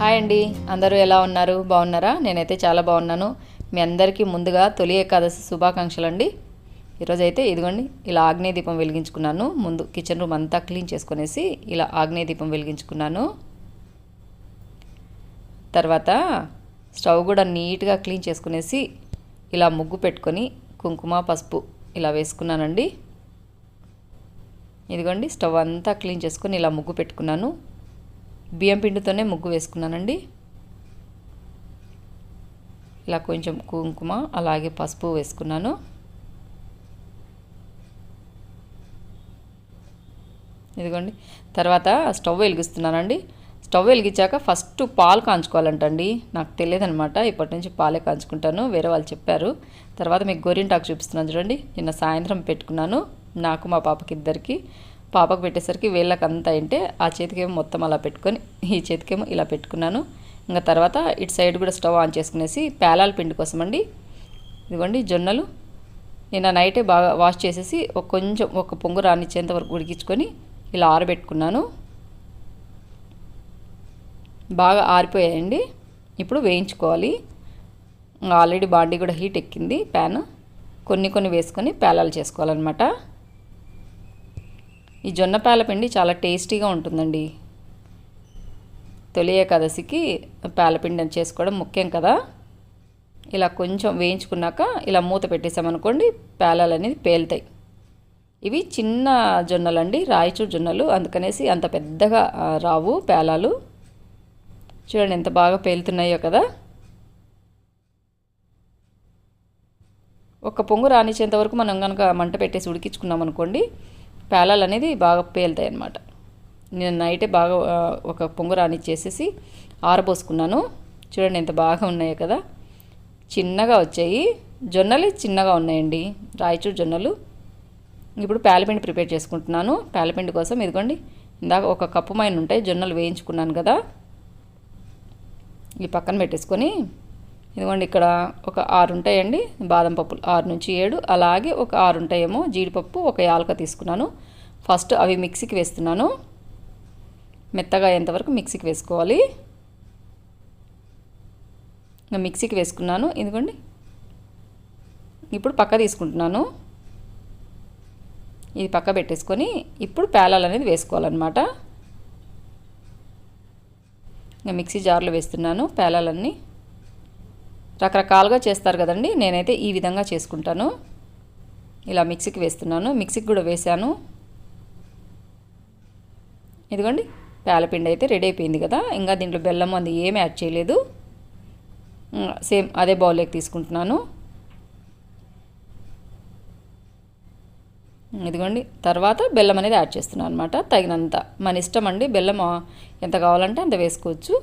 Hi అండి. అందరూ ఎలా ఉన్నారు? బాగున్నారా? నేనైతే చాలా బాగున్నాను. మీ అందరికీ ముందుగా తొలి ఏకాదశి శుభాకాంక్షలు అండి ఈరోజు అయితే ఇదిగోండి ఇలా ఆగ్నేయ దీపం వెలిగించుకున్నాను. ముందు కిచెన్ రూమ్ అంతా క్లీన్ చేసుకునేసి ఇలా ఆగ్నేయ దీపం వెలిగించుకున్నాను. తర్వాత స్టవ్ కూడా నీట్గా క్లీన్ చేసుకునేసి ఇలా ముగ్గు పెట్టుకొని కుంకుమ పసుపు ఇలా వేసుకున్నానండి. ఇదిగోండి స్టవ్ అంతా క్లీన్ చేసుకొని ఇలా ముగ్గు పెట్టుకున్నాను. బియ్యం పిండితోనే ముగ్గు వేసుకున్నానండి. ఇలా కొంచెం కుంకుమ అలాగే పసుపు వేసుకున్నాను. ఇదిగోండి. తర్వాత స్టవ్ వెలిగిస్తున్నానండి. స్టవ్ వెలిగించాక ఫస్ట్ పాలు కాంచుకోవాలంటండి. నాకు తెలియదనమాట. ఇప్పటి నుంచి పాలే కాంచుకుంటాను. వేరే వాళ్ళు చెప్పారు. తర్వాత మీకు గోరింటాకు చూపిస్తున్నాను చూడండి. నిన్న సాయంత్రం పెట్టుకున్నాను. నాకు మా పాపకి ఇద్దరికి. పాపకు పెట్టేసరికి వేళ్ళకి అంతా ఆ చేతికేమో మొత్తం అలా పెట్టుకొని ఈ చేతికేమో ఇలా పెట్టుకున్నాను. ఇంకా తర్వాత ఇటు సైడ్ కూడా స్టవ్ ఆన్ చేసుకునేసి పేలాల పిండి కోసం అండి ఇదిగోండి జొన్నలు. నేను నైటే బాగా వాష్ చేసేసి ఒక కొంచెం ఒక పొంగు రానిచ్చేంత వరకు ఉడికించుకొని ఇలా ఆరబెట్టుకున్నాను. బాగా ఆరిపోయాయండి. ఇప్పుడు వేయించుకోవాలి. ఆల్రెడీ బాడీ కూడా హీట్ ఎక్కింది ప్యాన్. కొన్ని కొన్ని వేసుకొని పేలాలు చేసుకోవాలన్నమాట. ఈ జొన్న పాలపిండి చాలా టేస్టీగా ఉంటుందండి. తొలి ఏకాదశికి పాలపిండి చేసుకోవడం ముఖ్యం కదా. ఇలా కొంచెం వేయించుకున్నాక ఇలా మూత పెట్టేసామనుకోండి పేలాలు అనేది పేలుతాయి. ఇవి చిన్న జొన్నలు అండి రాయచూరు జొన్నలు. అందుకనేసి అంత పెద్దగా రావు పేలాలు. చూడండి ఎంత బాగా పేలుతున్నాయో కదా. ఒక పొంగు రానిచ్చేంత వరకు మనం కనుక మంట పెట్టేసి ఉడికించుకున్నాం అనుకోండి పేలాలు అనేది బాగా పేలుతాయి అన్నమాట. నేను నైటే బాగా ఒక పొంగు చేసేసి ఆరబోసుకున్నాను. చూడండి ఎంత బాగా ఉన్నాయో కదా. చిన్నగా వచ్చాయి. జొన్నలే చిన్నగా ఉన్నాయండి. రాయచూరు జొన్నలు. ఇప్పుడు పేలపిండి ప్రిపేర్ చేసుకుంటున్నాను. పేలపిండి కోసం ఇదిగోండి ఇందాక ఒక కప్పు మైన ఉంటాయి జొన్నలు వేయించుకున్నాను కదా. ఈ పక్కన పెట్టేసుకొని ఇదిగోండి ఇక్కడ ఒక ఆరు ఉంటాయండి. బాదం పప్పులు ఆరు నుంచి ఏడు. అలాగే ఒక ఆరు ఉంటాయేమో. జీడిపప్పు ఒక యాలక తీసుకున్నాను. ఫస్ట్ అవి మిక్సీకి వేస్తున్నాను. మెత్తగా అయ్యేంతవరకు మిక్సీకి వేసుకోవాలి. ఇంకా మిక్సీకి వేసుకున్నాను. ఇదిగోండి. ఇప్పుడు పక్క తీసుకుంటున్నాను. ఇది పక్క పెట్టేసుకొని ఇప్పుడు పేలాలు అనేది వేసుకోవాలన్నమాట. ఇంకా మిక్సీ జార్లో వేస్తున్నాను పేలాలన్నీ. రకరకాలుగా చేస్తారు కదండి. నేనైతే ఈ విధంగా చేసుకుంటాను. ఇలా మిక్సీకి వేస్తున్నాను. మిక్సీకి కూడా వేసాను ఇదిగోండి పేలపిండి అయితే రెడీ అయిపోయింది కదా. ఇంకా దీంట్లో బెల్లం అది ఏమి యాడ్ చేయలేదు. సేమ్ అదే బౌల్లోకి తీసుకుంటున్నాను. ఇదిగోండి తర్వాత బెల్లం అనేది యాడ్ చేస్తున్నాను అనమాట తగినంత. మన ఇష్టం అండి బెల్లం. ఎంత కావాలంటే అంత వేసుకోవచ్చు.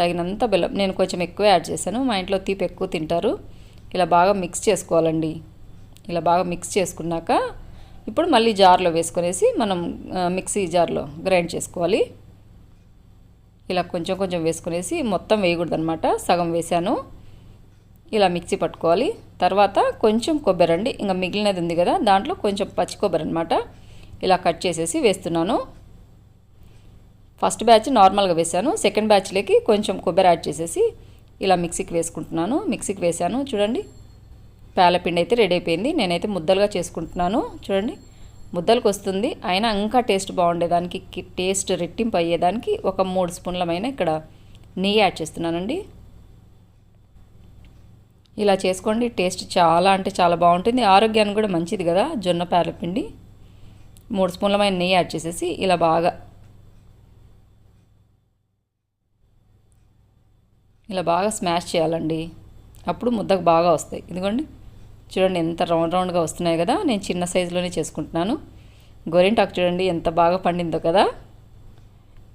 తగినంత బెల్లం. నేను కొంచెం ఎక్కువ యాడ్ చేశాను. మా ఇంట్లో తీపి ఎక్కువ తింటారు. ఇలా బాగా మిక్స్ చేసుకోవాలండి. ఇలా బాగా మిక్స్ చేసుకున్నాక ఇప్పుడు మళ్ళీ జార్లో వేసుకునేసి మనం మిక్సీ జార్లో గ్రైండ్ చేసుకోవాలి. ఇలా కొంచెం కొంచెం వేసుకునేసి మొత్తం వేయకూడదనమాట సగం వేసాను ఇలా మిక్సీ పట్టుకోవాలి. తర్వాత కొంచెం కొబ్బరి అండి. ఇంకా మిగిలినది ఉంది కదా దాంట్లో కొంచెం పచ్చి కొబ్బరి అనమాట ఇలా కట్ చేసేసి వేస్తున్నాను. ఫస్ట్ బ్యాచ్ నార్మల్గా వేసాను సెకండ్ బ్యాచ్లోకి కొంచెం కొబ్బరి యాడ్ చేసేసి ఇలా మిక్సీకి వేసుకుంటున్నాను. మిక్సీకి వేసాను చూడండి. పేలపిండి అయితే రెడీ అయిపోయింది. నేనైతే ముద్దలుగా చేసుకుంటున్నాను. చూడండి. ముద్దలకు వస్తుంది. అయినా ఇంకా టేస్ట్ బాగుండేదానికి టేస్ట్ రెట్టింపు అయ్యేదానికి ఒక మూడు స్పూన్లమైన ఇక్కడ నెయ్యి యాడ్ చేస్తున్నానండి. ఇలా చేసుకోండి. టేస్ట్ చాలా అంటే చాలా బాగుంటుంది. ఆరోగ్యానికి కూడా మంచిది కదా జొన్న పేలపిండి. మూడు స్పూన్లమైన నెయ్యి యాడ్ చేసేసి ఇలా బాగా ఇలా బాగా స్మాష్ చేయాలండి. అప్పుడు ముద్దకు బాగా వస్తాయి. ఇదిగోండి. చూడండి ఎంత రౌండ్ రౌండ్గా వస్తున్నాయి కదా. నేను చిన్న సైజులోనే చేసుకుంటున్నాను. గోరింటాకు చూడండి ఎంత బాగా పండిందో కదా.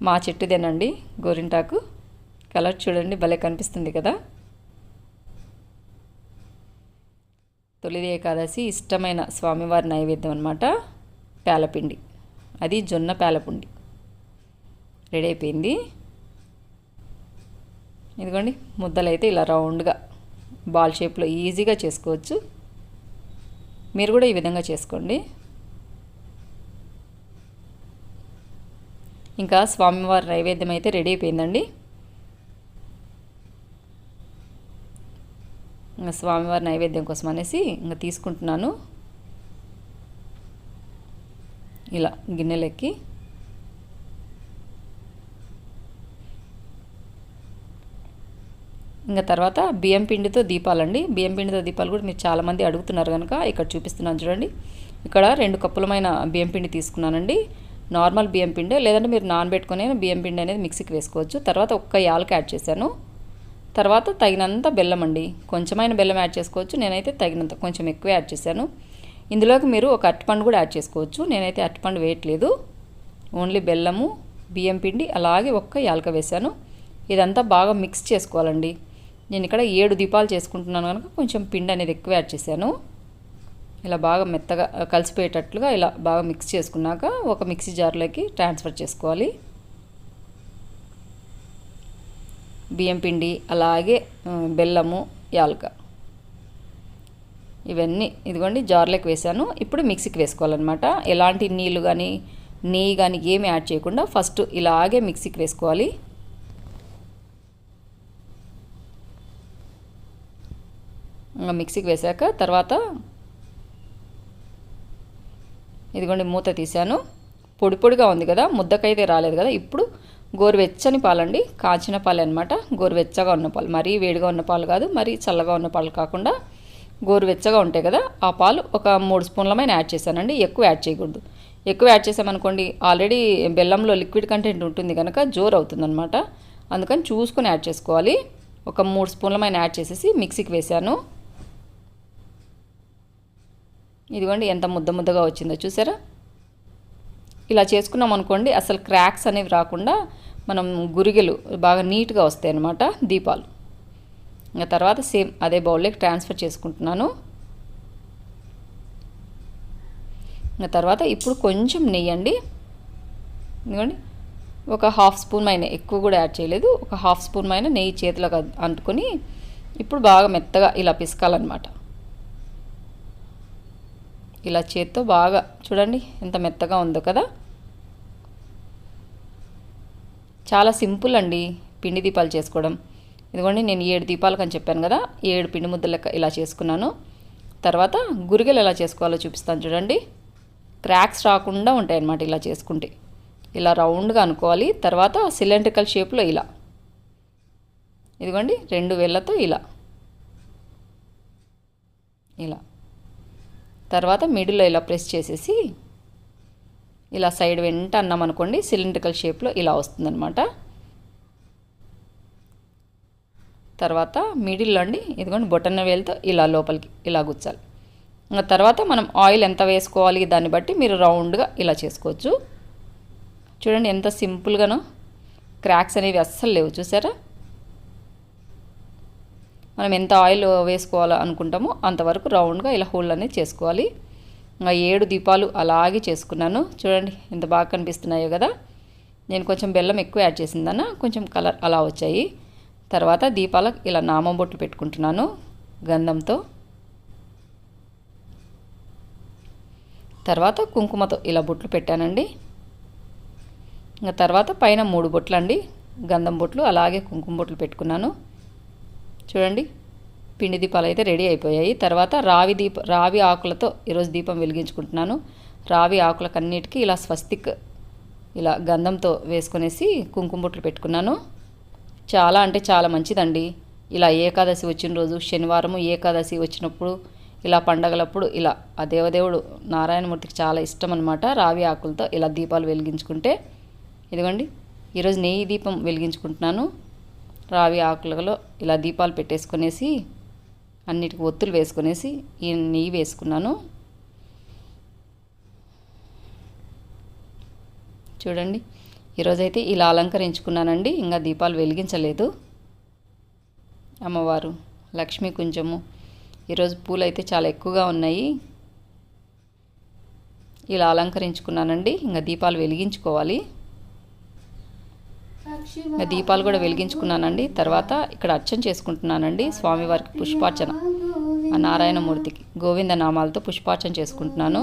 మా చెట్టుదేనండి గోరింటాకు. కలర్ చూడండి భలే కనిపిస్తుంది కదా. తొలిది ఏకాదశి ఇష్టమైన స్వామివారి నైవేద్యం అనమాట పేలపిండి అది జొన్న పేలపిండి రెడీ అయిపోయింది. ఇదిగోండి ముద్దలు అయితే ఇలా రౌండ్గా బాల్ షేప్లో ఈజీగా చేసుకోవచ్చు. మీరు కూడా ఈ విధంగా చేసుకోండి. ఇంకా స్వామివారి నైవేద్యం అయితే రెడీ అయిపోయిందండి. ఇంకా స్వామివారి నైవేద్యం కోసం అనేసి ఇంకా తీసుకుంటున్నాను. ఇలా గిన్నెలెక్కి ఇంకా తర్వాత బియ్యం పిండితో దీపాలండి. బియ్యం పిండితో దీపాలు కూడా మీరు చాలామంది అడుగుతున్నారు కనుక ఇక్కడ చూపిస్తున్నాను చూడండి. ఇక్కడ రెండు కప్పులమైన బియ్యం పిండి తీసుకున్నానండి. నార్మల్ బియ్యం పిండి లేదంటే మీరు నానబెట్టుకునే బియ్యం పిండి అనేది మిక్సీకి వేసుకోవచ్చు. తర్వాత ఒక్క యాలక యాడ్ చేశాను. తర్వాత తగినంత బెల్లం అండి. కొంచెమైన బెల్లం యాడ్ చేసుకోవచ్చు. నేనైతే తగినంత కొంచెం ఎక్కువ యాడ్ చేశాను. ఇందులోకి మీరు ఒక అరటిపండు కూడా యాడ్ చేసుకోవచ్చు. నేనైతే అరటిపండు వేయట్లేదు. ఓన్లీ బెల్లము బియ్యం పిండి అలాగే ఒక్క యాలక వేశాను. ఇదంతా బాగా మిక్స్ చేసుకోవాలండి. నేను ఇక్కడ ఏడు దీపాలు చేసుకుంటున్నాను కనుక కొంచెం పిండి అనేది ఎక్కువ యాడ్ చేశాను. ఇలా బాగా మెత్తగా కలిసిపోయేటట్లుగా ఇలా బాగా మిక్స్ చేసుకున్నాక ఒక మిక్సీ జార్లోకి ట్రాన్స్ఫర్ చేసుకోవాలి. బియ్యం పిండి అలాగే బెల్లము యాలక. ఇవన్నీ ఇదిగోండి జార్లోకి వేసాను ఇప్పుడు మిక్సీకి వేసుకోవాలన్నమాట. ఎలాంటి నీళ్ళు కానీ నెయ్యి కానీ ఏమి యాడ్ చేయకుండా ఫస్ట్ ఇలాగే మిక్సీకి వేసుకోవాలి. మిక్సీకి వేసాక తర్వాత ఇదిగోండి మూత తీశాను. పొడి పొడిగా ఉంది కదా ముద్దకైతే రాలేదు కదా. ఇప్పుడు గోరువెచ్చని పాలండి. కాచిన పాలు అనమాట గోరువెచ్చగా ఉన్న పాలు. మరీ వేడిగా ఉన్న పాలు కాదు మరీ చల్లగా ఉన్న పాలు కాకుండా గోరువెచ్చగా ఉంటాయి కదా. ఆ పాలు ఒక మూడు స్పూన్లమైన యాడ్ చేశానండి. ఎక్కువ యాడ్ చేయకూడదు. ఎక్కువ యాడ్ చేసామనుకోండి ఆల్రెడీ బెల్లంలో లిక్విడ్ కంటెంట్ ఉంటుంది కనుక జోరు అవుతుందన్నమాట అందుకని చూసుకొని యాడ్ చేసుకోవాలి. ఒక మూడు స్పూన్లమైన యాడ్ చేసేసి మిక్సీకి వేశాను. ఇదిగోండి ఎంత ముద్ద ముద్దగా వచ్చిందో చూసారా? ఇలా చేసుకున్నాం అనుకోండి అసలు క్రాక్స్ అనేవి రాకుండా మనం గురిగెలు బాగా నీట్గా వస్తాయి అన్నమాట దీపాలు. ఇంకా తర్వాత సేమ్ అదే బౌల్లోకి ట్రాన్స్ఫర్ చేసుకుంటున్నాను. ఇంకా తర్వాత ఇప్పుడు కొంచెం నెయ్యి అండి. ఇదిగోండి ఒక హాఫ్ స్పూన్ మైన ఎక్కువ కూడా యాడ్ చేయలేదు ఒక హాఫ్ స్పూన్ మైన నెయ్యి చేతిలోకి అంటుకొని ఇప్పుడు బాగా మెత్తగా ఇలా పిసకాలన్నమాట. ఇలా చేత్తో బాగా చూడండి ఎంత మెత్తగా ఉందో కదా. చాలా సింపుల్ అండి పిండి దీపాలు చేసుకోవడం. ఇదిగోండి నేను ఏడు దీపాలకు అని చెప్పాను కదా ఏడు పిండి ముద్దలు లెక్క ఇలా చేసుకున్నాను. తర్వాత గురిగలు ఎలా చేసుకోవాలో చూపిస్తాను చూడండి. క్రాక్స్ రాకుండా ఉంటాయన్నమాట ఇలా చేసుకుంటే. ఇలా రౌండ్గా అనుకోవాలి తర్వాత సిలిండ్రికల్ షేప్లో ఇలా. ఇదిగోండి రెండు వేళ్ళతో ఇలా. ఇలా. తర్వాత మిడిల్లో ఇలా ప్రెస్ చేసేసి ఇలా సైడ్ వెంట అన్నాం అనుకోండి సిలిండ్రికల్ షేప్లో ఇలా వస్తుందన్నమాట. తర్వాత మిడిల్లో అండి ఇదిగోండి బొటన్న వేలతో ఇలా లోపలికి ఇలా గుచ్చాలి. ఇంకా తర్వాత మనం ఆయిల్ ఎంత వేసుకోవాలి దాన్ని బట్టి మీరు రౌండ్గా ఇలా చేసుకోవచ్చు. చూడండి ఎంత సింపుల్గానో క్రాక్స్ అనేవి అస్సలు లేవు చూసారా? మనం ఎంత ఆయిల్ వేసుకోవాలో అనుకుంటామో అంతవరకు రౌండ్గా ఇలా హోల్ అనేది చేసుకోవాలి. ఇంకా ఏడు దీపాలు అలాగే చేసుకున్నాను. చూడండి ఎంత బాగా కనిపిస్తున్నాయో కదా. నేను కొంచెం బెల్లం ఎక్కువ యాడ్ చేసిందన్న కొంచెం కలర్ అలా వచ్చాయి. తర్వాత దీపాలకు ఇలా నామం బొట్లు పెట్టుకుంటున్నాను గంధంతో. తర్వాత కుంకుమతో ఇలా బొట్లు పెట్టానండి. ఇంకా తర్వాత పైన మూడు బొట్లు అండి గంధం బొట్లు అలాగే కుంకుమ బొట్లు పెట్టుకున్నాను. చూడండి. పిండి దీపాలు అయితే రెడీ అయిపోయాయి. తర్వాత రావి దీప రావి ఆకులతో ఈరోజు దీపం వెలిగించుకుంటున్నాను. రావి ఆకులకన్నిటికీ ఇలా స్వస్తిక్ ఇలా గంధంతో వేసుకునేసి కుంకుమ బొట్లు పెట్టుకున్నాను. చాలా అంటే చాలా మంచిదండి. ఇలా ఏకాదశి వచ్చిన రోజు శనివారము ఏకాదశి వచ్చినప్పుడు ఇలా పండగలప్పుడు ఇలా ఆ దేవదేవుడు నారాయణమూర్తికి చాలా ఇష్టం అనమాట రావి ఆకులతో ఇలా దీపాలు వెలిగించుకుంటే. ఇదిగోండి ఈరోజు నెయ్యి దీపం వెలిగించుకుంటున్నాను. రావి ఆకులలో ఇలా దీపాలు పెట్టేసుకునేసి అన్నిటికి ఒత్తులు వేసుకునేసి ఈ నెయ్యి వేసుకున్నాను. చూడండి ఈరోజైతే ఇలా అలంకరించుకున్నానండి ఇంకా దీపాలు వెలిగించలేదు. అమ్మవారు లక్ష్మీ కుంజము ఈరోజు పూలు అయితే చాలా ఎక్కువగా ఉన్నాయి. ఇలా అలంకరించుకున్నానండి ఇంకా దీపాలు వెలిగించుకోవాలి. ఇంకా దీపాలు కూడా వెలిగించుకున్నానండి. తర్వాత ఇక్కడ అర్చన చేసుకుంటున్నానండి. స్వామివారికి పుష్పార్చన. ఆ నారాయణమూర్తికి గోవింద నామాలతో పుష్పార్చన చేసుకుంటున్నాను.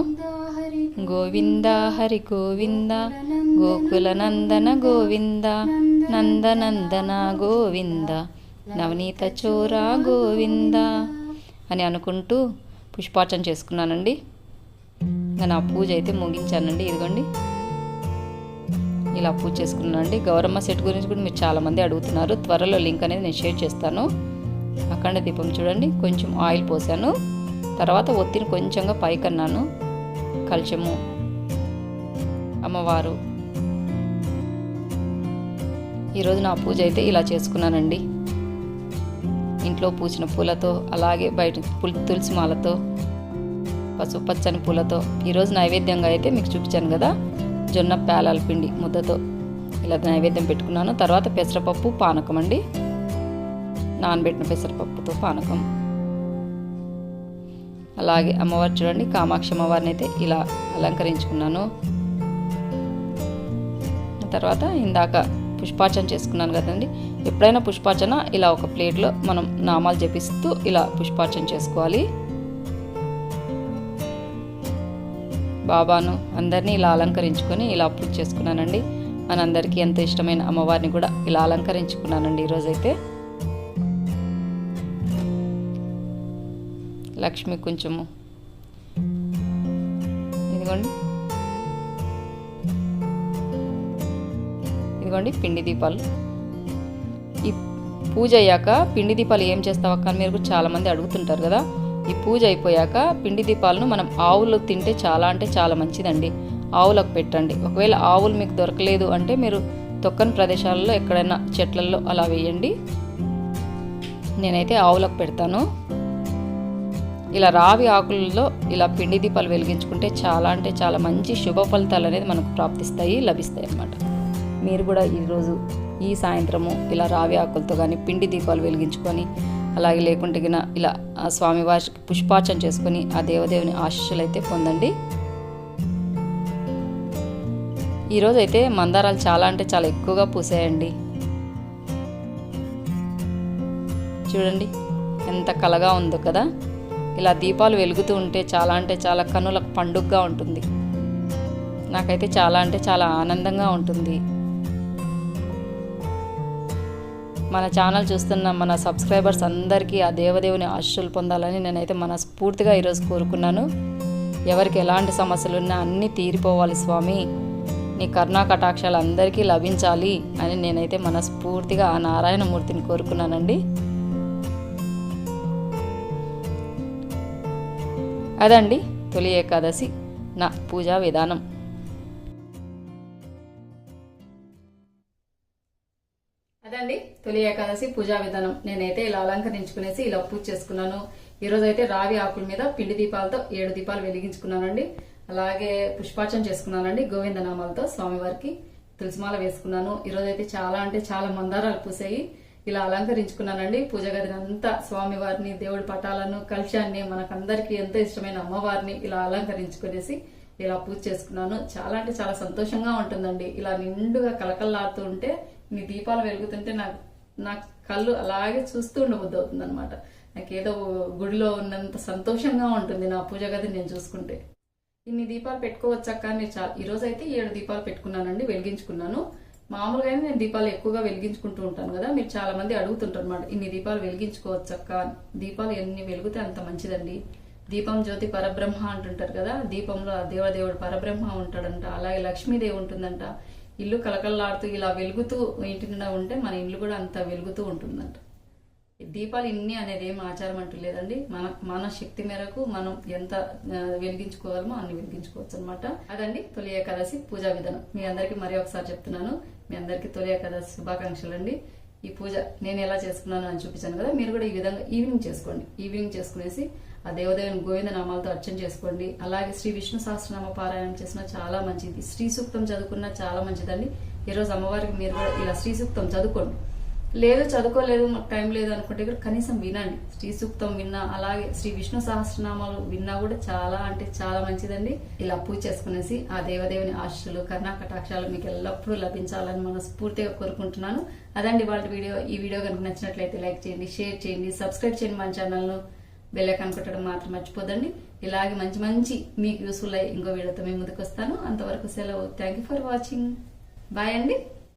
గోవింద హరి గోవింద గోకుల నందన గోవింద నందనందన గోవింద నవనీత చోర గోవింద అని అనుకుంటూ పుష్పార్చన చేసుకున్నానండి. నా పూజ అయితే ముగించానండి. ఇదిగోండి. ఇలా పూజ చేసుకున్నానండి. గౌరమ్మ సెట్ గురించి కూడా మీరు చాలామంది అడుగుతున్నారు. త్వరలో లింక్ అనేది నేను షేర్ చేస్తాను. అఖండ దీపం చూడండి. కొంచెం ఆయిల్ పోసాను. తర్వాత ఒత్తిని కొంచెంగా పైకన్నాను. కలచము అమ్మవారు. ఈరోజు నా పూజ అయితే ఇలా చేసుకున్నానండి. ఇంట్లో పూసిన పూలతో అలాగే బయట పుల్ తులసి మాలతో పసుపు పచ్చని పూలతో ఈరోజు నైవేద్యంగా అయితే మీకు చూపించాను కదా. జొన్న పేలాల పిండి ముద్దతో ఇలా నైవేద్యం పెట్టుకున్నాను. తర్వాత పెసరపప్పు పానకం అండి. నానబెట్టిన పెసరపప్పుతో పానకం. అలాగే అమ్మవారు చూడండి కామాక్షి అమ్మవారిని అయితే ఇలా అలంకరించుకున్నాను. తర్వాత ఇందాక పుష్పార్చన చేసుకున్నాను కదండి. ఎప్పుడైనా పుష్పార్చన ఇలా ఒక ప్లేట్లో మనం నామాలు జపిస్తూ ఇలా పుష్పార్చన చేసుకోవాలి. బాబాను అందరినీ ఇలా అలంకరించుకొని ఇలా పూజ చేసుకున్నానండి. మనందరికీ ఎంత ఇష్టమైన అమ్మవారిని కూడా ఇలా అలంకరించుకున్నానండి ఈరోజైతే. లక్ష్మి కొంచెము. ఇదిగోండి. ఇదిగోండి పిండి దీపాలు. ఈ పూజ అయ్యాక పిండి దీపాలు ఏం చేస్తావక్క అని మీరు కూడా చాలామంది అడుగుతుంటారు కదా. ఈ పూజ అయిపోయాక పిండి దీపాలను మనం ఆవులు తింటే చాలా అంటే చాలా మంచిదండి. ఆవులకు పెట్టండి. ఒకవేళ ఆవులు మీకు దొరకలేదు అంటే మీరు తొక్కని ప్రదేశాలలో ఎక్కడైనా చెట్లలో అలా వేయండి. నేనైతే ఆవులకు పెడతాను. ఇలా రావి ఆకులలో ఇలా పిండి దీపాలు వెలిగించుకుంటే చాలా అంటే చాలా మంచి శుభ ఫలితాలు అనేది మనకు ప్రాప్తిస్తాయి లభిస్తాయి అన్నమాట. మీరు కూడా ఈరోజు ఈ సాయంత్రము ఇలా రావి ఆకులతో కానీ పిండి దీపాలు వెలిగించుకొని అలాగే లేకుంటే ఇలా ఆ స్వామివారికి పుష్పార్చన చేసుకొని ఆ దేవదేవుని ఆశీస్సులు అయితే పొందండి ఈరోజు అయితే మందారాలు చాలా అంటే చాలా ఎక్కువగా పూసాయండి. చూడండి ఎంత కలగా ఉందో కదా. ఇలా దీపాలు వెలుగుతూ ఉంటే చాలా అంటే చాలా కనులకు పండుగగా ఉంటుంది. నాకైతే చాలా అంటే చాలా ఆనందంగా ఉంటుంది. మన ఛానల్ చూస్తున్న మన సబ్స్క్రైబర్స్ అందరికీ ఆ దేవదేవుని ఆశలు పొందాలని నేనైతే మనస్ఫూర్తిగా ఈరోజు కోరుకున్నాను. ఎవరికి ఎలాంటి సమస్యలు ఉన్నా అన్నీ తీరిపోవాలి స్వామి. నీ కరుణా కటాక్షాలు అందరికీ లభించాలి అని నేనైతే మనస్ఫూర్తిగా ఆ నారాయణమూర్తిని కోరుకున్నానండి. అదండి తొలి ఏకాదశి నా పూజా విధానం. అండి తొలి ఏకాదశి పూజా విధానం. నేనైతే ఇలా అలంకరించుకునేసి ఇలా పూజ చేసుకున్నాను. ఈరోజు అయితే రావి ఆకుల మీద పిండి దీపాలతో ఏడు దీపాలు వెలిగించుకున్నానండి. అలాగే పుష్పార్చన చేసుకున్నానండి. గోవింద నామాలతో స్వామివారికి తులసిమాల వేసుకున్నాను. ఈరోజైతే అయితే చాలా అంటే చాలా మందారాలు పూసాయి. ఇలా అలంకరించుకున్నానండి. పూజ గదిని అంతా స్వామివారిని దేవుడి పటాలను కలశాన్ని మనకందరికీ ఎంతో ఇష్టమైన అమ్మవారిని ఇలా అలంకరించుకునేసి ఇలా పూజ చేసుకున్నాను. చాలా అంటే చాలా సంతోషంగా ఉంటుందండి. ఇలా నిండుగా కలకల్లాడుతూ ఉంటే మీ దీపాలు వెలుగుతుంటే నాకు నాకు కళ్ళు అలాగే చూస్తూ ఉండబుద్ధి అవుతుంది అనమాట నాకేదో గుడిలో ఉన్నంత సంతోషంగా ఉంటుంది నా పూజ గదిని నేను చూసుకుంటే. ఇన్ని దీపాలు పెట్టుకోవచ్చక్క నేను చాలా ఈరోజు అయితే ఏడు దీపాలు పెట్టుకున్నానండి వెలిగించుకున్నాను. మామూలుగా నేను దీపాలు ఎక్కువగా వెలిగించుకుంటూ ఉంటాను కదా మీరు చాలా మంది అడుగుతుంటారు అనమాట ఇన్ని దీపాలు వెలిగించుకోవచ్చక్క? దీపాలు ఎన్ని వెలిగితే అంత మంచిదండి. దీపం జ్యోతి పరబ్రహ్మ అంటుంటారు కదా దీపంలో ఆ దేవదేవుడు పరబ్రహ్మ ఉంటాడంట అలాగే లక్ష్మీదేవి ఉంటుందంట. ఇల్లు కలకలలాడుతూ ఇలా వెలుగుతూ ఇంటి నిండా ఉంటే మన ఇల్లు కూడా అంత వెలుగుతూ ఉంటుందంట. దీపాలు ఇన్ని అనేది ఏం ఆచారం అంటూ లేదండి. మన మన శక్తి మేరకు మనం ఎంత వెలిగించుకోవాలమో వెలిగించుకోగలమో అన్ని వెలిగించుకోవచ్చు అనమాట అదండి తొలి ఏకాదశి పూజా విధానం. మీ అందరికీ మరి ఒకసారి చెప్తున్నాను. మీ అందరికీ తొలి ఏకాదశి శుభాకాంక్షలు అండి ఈ పూజ నేను ఎలా చేసుకున్నాను అని చూపించాను కదా మీరు కూడా ఈ విధంగా ఈవినింగ్ చేసుకోండి. ఈవినింగ్ చేసుకునేసి ఆ దేవదేవుని గోవింద నామాలతో అర్చన చేసుకోండి. అలాగే శ్రీ విష్ణు సహస్రనామ పారాయణం చేసిన చాలా మంచిది. శ్రీ సూక్తం చదువుకున్న చాలా మంచిదండి. ఈరోజు అమ్మవారికి మీరు కూడా ఇలా శ్రీ సూక్తం చదువుకోండి. లేదు చదువుకోలేదు మాకు టైం లేదు అనుకుంటే కూడా కనీసం వినండి. శ్రీ సూక్తం విన్నా అలాగే శ్రీ విష్ణు సహస్రనామాలు విన్నా కూడా చాలా అంటే చాలా మంచిదండి. ఇలా పూజ చేసుకునేసి ఆ దేవదేవుని ఆశలు కర్ణా కటాక్షాలు మీకు ఎల్లప్పుడూ లభించాలని మనస్ఫూర్తిగా కోరుకుంటున్నాను. అదండి వాళ్ళ వీడియో. ఈ వీడియో కనుక నచ్చినట్లయితే లైక్ చేయండి షేర్ చేయండి సబ్స్క్రైబ్ చేయండి మన ఛానల్ను. బెల్ ఐకాన్ కొట్టడం మాత్రం మర్చిపోదండి. ఇలాగే మంచి మంచి మీకు యూస్ఫుల్ అయ్యి ఇంకో వీడియోతో మేము ముందుకు వస్తాను. అంతవరకు సెలవు. Thank you for watching bye అండి.